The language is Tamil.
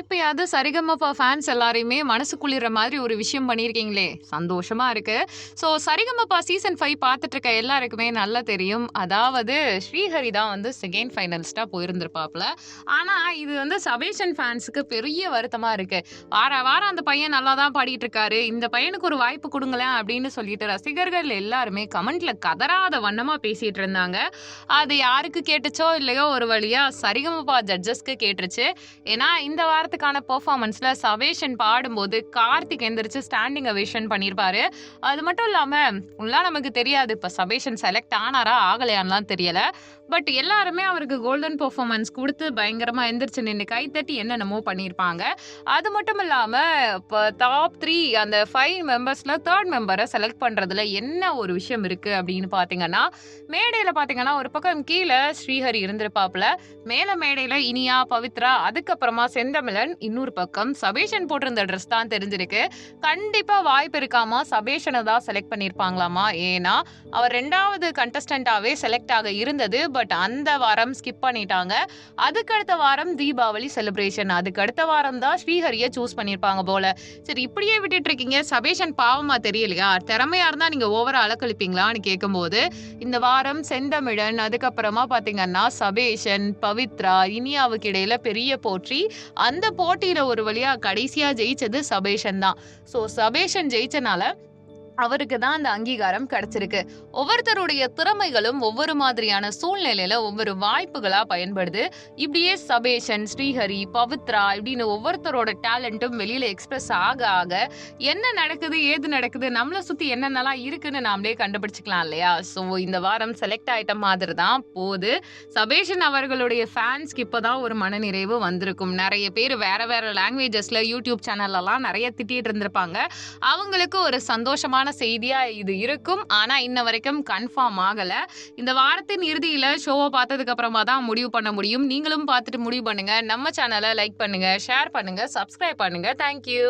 இப்பயாவது சரிகமபா ஃபேன்ஸ் எல்லாரையுமே மனசு குளிர்ற மாதிரி ஒரு விஷயம் பண்ணியிருக்கீங்களே சந்தோஷமா இருக்கு. ஸோ சரிகமபா சீசன் ஃபைவ் பார்த்துட்டு இருக்க எல்லாருக்குமே நல்லா தெரியும். அதாவது ஸ்ரீஹரி தான் வந்து செகண்ட் ஃபைனலிஸ்டாக போயிருந்திருப்பாப்ல ஆனால் இது வந்து சபேஷன் ஃபேன்ஸுக்கு பெரிய வருத்தமாக இருக்கு. வார வாரம் அந்த பையன் நல்லா தான் பாடிட்டு இருக்காரு இந்த பையனுக்கு ஒரு வாய்ப்பு கொடுங்களேன் அப்படின்னு சொல்லிட்டு ரசிகர்கள் எல்லாருமே கமெண்ட்ல கதறாத வண்ணமாக பேசிட்டு இருந்தாங்க அது யாருக்கு கேட்டுச்சோ இல்லையோ ஒரு வழியா சரிகமபா ஜட்ஜஸ்க்கு கேட்டுருச்சு. ஏன்னா இந்த வாரம் வாரத்துக்கான பெர்ஃபார்மன்ஸில் சவேஷன் பாடும்போது கார்த்திக் எந்திரிச்சு ஸ்டாண்டிங் அவேஷன் பண்ணியிருப்பாரு அது மட்டும் இல்லாமல் உள்ளா நமக்கு தெரியாது இப்போ சவேஷன் செலக்ட் ஆனாரா ஆகலையான்லாம் தெரியலை. பட் எல்லாருமே அவருக்கு கோல்டன் பெர்ஃபார்மன்ஸ் கொடுத்து பயங்கரமாக எந்திரிச்சு நின்று கைத்தட்டி என்னென்னமோ பண்ணியிருப்பாங்க அது மட்டும் இல்லாமல் இப்போ டாப் த்ரீ அந்த ஃபைவ் மெம்பர்ஸில் தேர்ட் மெம்பரை செலக்ட் பண்ணுறதுல என்ன ஒரு விஷயம் இருக்குது அப்படின்னு பார்த்தீங்கன்னா மேடையில் பார்த்தீங்கன்னா ஒரு பக்கம் கீழே ஸ்ரீஹரி இருந்திருப்பாப்புல. மேலே மேடையில் இனியா பவித்ரா அதுக்கப்புறமா செந்தமிழன் இன்னொரு பக்கம் சபேஷன் போட்டிருந்த ட்ரெஸ் தான் தெரிஞ்சிருக்கு. கண்டிப்பா வாய்ப்பு இருக்காமா? சபேஷனை தான் செலக்ட் பண்ணியிருப்பாங்களாமா ஏன்னா அவர் ரெண்டாவது கண்டஸ்டண்டாவே செலக்ட் ஆக இருந்தது பட் அந்த வாரம் ஸ்கிப் பண்ணிட்டாங்க. அதுக்கு அடுத்த வாரம் தீபாவளி செலிப்ரேஷன் அதுக்கு அடுத்த வாரம் தான் ஸ்ரீஹரியை சூஸ் பண்ணியிருப்பாங்க போல. சரி இப்படியே விட்டுட்டு இருக்கீங்க. சபேஷன் பாவமா தெரியலையா? திறமையா இருந்தா நீங்க ஓவரா அலக்கழிப்பீங்களான்னு கேட்கும்போது இந்த வாரம் செந்தமிழன் அதுக்கப்புறமா பாத்தீங்கன்னா சபேஷன் பவித்ரா இனியாவுக்கு இடையில பெரிய போற்றி அந்த அந்த போட்டியில ஒரு வழியா கடைசியா ஜெயிச்சது சபேஷன் தான். ஸோ சபேஷன் ஜெயிச்சனால அவருக்கு தான் அந்த அங்கீகாரம் கிடைச்சிருக்கு. ஒவ்வொருத்தருடைய திறமைகளும் ஒவ்வொரு மாதிரியான சூழ்நிலையில ஒவ்வொரு வாய்ப்புகளா பயன்படுது. இப்படியே சபேஷன் ஸ்ரீஹரி பவித்ரா இப்படின்னு ஒவ்வொருத்தரோட டேலண்ட்டும் வெளியில எக்ஸ்பிரஸ் ஆக ஆக என்ன நடக்குது ஏது நடக்குது நம்மளை சுத்தி என்னென்னலாம் இருக்குன்னு நாமளே கண்டுபிடிச்சிக்கலாம் இல்லையா? ஸோ இந்த வாரம் செலக்ட் ஆயிட்ட மாதிரி தான் போகுது. சபேஷன் அவர்களுடைய ஃபேன்ஸ்க்கு இப்போதான் ஒரு மனநிறைவு வந்திருக்கும். நிறைய பேர் வேற வேற லாங்குவேஜஸ்ல யூடியூப் சேனல்லாம் நிறைய திட்டிட்டு இருந்திருப்பாங்க. அவங்களுக்கு ஒரு சந்தோஷமான செய்தியா இது இருக்கும். ஆனா இன்ன வரைக்கும் கன்ஃபார்ம் ஆகல. இந்த வாரத்தின் இறுதியில ஷோவை பார்த்ததுக்கு அப்புறமா தான் முடிவு பண்ண முடியும். நீங்களும் பார்த்துட்டு முடிவு பண்ணுங்க. நம்ம சேனலை லைக் பண்ணுங்க ஷேர் பண்ணுங்க சப்ஸ்கிரைப் பண்ணுங்க. தேங்க்யூ